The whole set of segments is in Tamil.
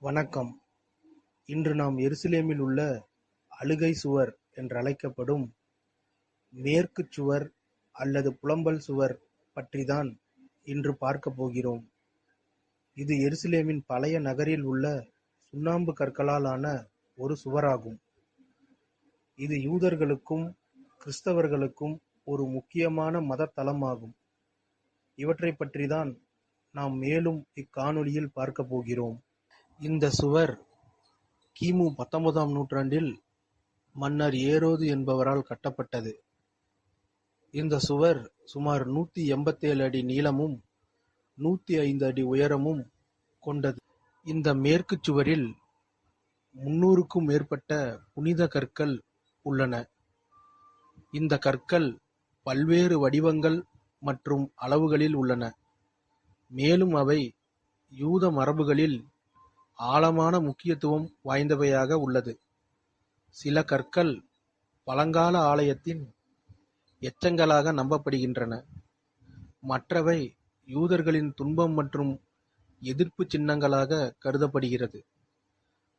வணக்கம். இன்று நாம் எருசலேமில் உள்ள அழுகை சுவர் என்றழைக்கப்படும் மேற்கு சுவர் அல்லது புலம்பல் சுவர் பற்றிதான் இன்று பார்க்கப் போகிறோம். இது எருசலேமின் பழைய நகரில் உள்ள சுண்ணாம்பு கற்களால் ஆன ஒரு சுவராகும். இது யூதர்களுக்கும் கிறிஸ்தவர்களுக்கும் ஒரு முக்கியமான மத தலமாகும். இவற்றைப் பற்றிதான் நாம் மேலும் இக்காணொளியில் பார்க்க போகிறோம். இந்த சுவர் கிமு பத்தொன்பதாம் நூற்றாண்டில் மன்னர் ஏரோது என்பவரால் கட்டப்பட்டது. இந்த சுவர் சுமார் நூத்தி எண்பத்தேழு அடி நீளமும் நூத்தி ஐந்து அடி உயரமும் கொண்டது. இந்த மேற்குச் சுவரில் முன்னூறுக்கும் மேற்பட்ட புனித கற்கள் உள்ளன. இந்த கற்கள் பல்வேறு வடிவங்கள் மற்றும் அளவுகளில் உள்ளன. மேலும் அவை யூத மரபுகளில் ஆழமான முக்கியத்துவம் வாய்ந்தவையாக உள்ளது. சில கற்கள் பழங்கால ஆலயத்தின் எச்சங்களாக நம்பப்படுகின்றன. மற்றவை யூதர்களின் துன்பம் மற்றும் எதிர்ப்பு சின்னங்களாக கருதப்படுகிறது.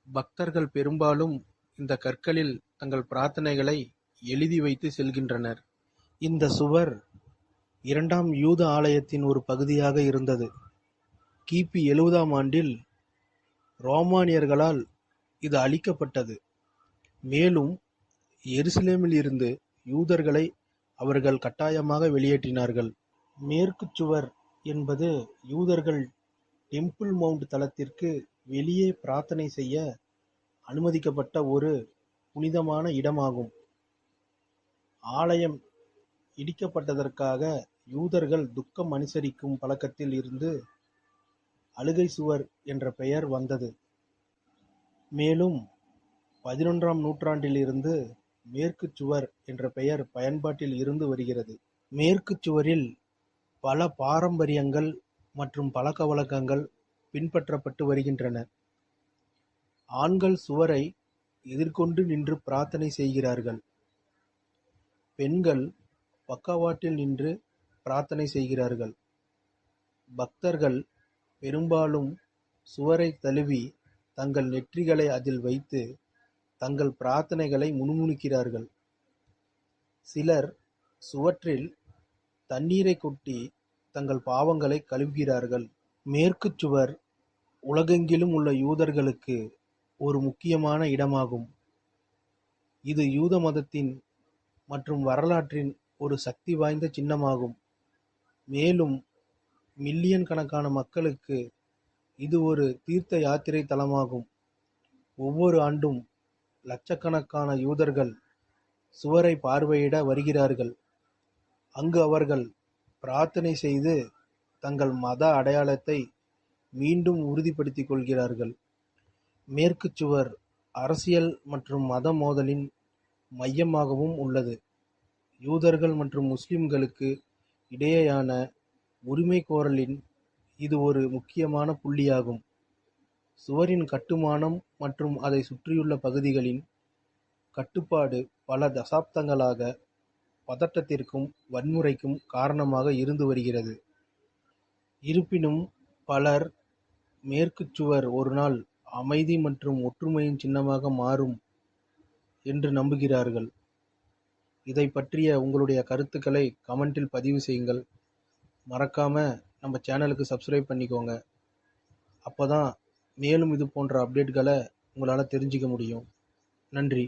பக்தர்கள் பெரும்பாலும் இந்த கற்களில் தங்கள் பிரார்த்தனைகளை எழுதி வைத்து செல்கின்றனர். இந்த சுவர் இரண்டாம் யூத ஆலயத்தின் ஒரு பகுதியாக இருந்தது. கிபி எழுபதாம் ஆண்டில் ரோமானியர்களால் இது அழிக்கப்பட்டது. மேலும் எருசலேமில் இருந்து யூதர்களை அவர்கள் கட்டாயமாக வெளியேற்றினார்கள். மேற்குச் சுவர் என்பது யூதர்கள் டெம்பிள் மவுண்ட் தளத்திற்கு வெளியே பிரார்த்தனை செய்ய அனுமதிக்கப்பட்ட ஒரு புனிதமான இடமாகும். ஆலயம் இடிக்கப்பட்டதற்காக யூதர்கள் துக்கம் அனுசரிக்கும் பழக்கத்தில் இருந்து அழுகை சுவர் என்ற பெயர் வந்தது. மேலும் பதினொன்றாம் நூற்றாண்டிலிருந்து மேற்குச் சுவர் என்ற பெயர் பயன்பாட்டில் இருந்து வருகிறது. மேற்குச் சுவரில் பல பாரம்பரியங்கள் மற்றும் பழக்கவழக்கங்கள் பின்பற்றப்பட்டு வருகின்றன. ஆண்கள் சுவரை எதிர்கொண்டு நின்று பிரார்த்தனை செய்கிறார்கள். பெண்கள் பக்கவாட்டில் நின்று பிரார்த்தனை செய்கிறார்கள். பக்தர்கள் பெரும்பாலும் சுவரை தழுவி தங்கள் நெற்றிகளை அதில் வைத்து தங்கள் பிரார்த்தனைகளை முணுமுணுக்கிறார்கள். சிலர் சுவற்றில் தண்ணீரை கொட்டி தங்கள் பாவங்களை கழுவுகிறார்கள். மேற்குச் சுவர் உலகெங்கிலும் உள்ள யூதர்களுக்கு ஒரு முக்கியமான இடமாகும். இது யூத மதத்தின் மற்றும் வரலாற்றின் ஒரு சக்தி வாய்ந்த சின்னமாகும். மேலும் மில்லியன் கணக்கான மக்களுக்கு இது ஒரு தீர்த்த யாத்திரை தலமாகும். ஒவ்வொரு ஆண்டும் லட்சக்கணக்கான யூதர்கள் சுவரை பார்வையிட வருகிறார்கள். அங்கு அவர்கள் பிரார்த்தனை செய்து தங்கள் மத அடையாளத்தை மீண்டும் உறுதிப்படுத்திக் கொள்கிறார்கள். மேற்கு சுவர் அரசியல் மற்றும் மத மோதலின் மையமாகவும் உள்ளது. யூதர்கள் மற்றும் முஸ்லிம்களுக்கு இடையேயான உரிமைகோரலின் இது ஒரு முக்கியமான புள்ளியாகும். சுவரின் கட்டுமானம் மற்றும் அதை சுற்றியுள்ள பகுதிகளின் கட்டுப்பாடு பல தசாப்தங்களாக பதட்டத்திற்கும் வன்முறைக்கும் காரணமாக இருந்து வருகிறது. இருப்பினும் பலர் மேற்குச் சுவர் ஒருநாள் அமைதி மற்றும் ஒற்றுமையின் சின்னமாக மாறும் என்று நம்புகிறார்கள். இதை பற்றிய உங்களுடைய கருத்துக்களை கமெண்டில் பதிவு செய்யுங்கள். மறக்காமல் நம்ம சேனலுக்கு சப்ஸ்கிரைப் பண்ணிக்கோங்க. அப்போ தான் மேலும் இது போன்ற அப்டேட்களை உங்களால் தெரிஞ்சிக்க முடியும். நன்றி.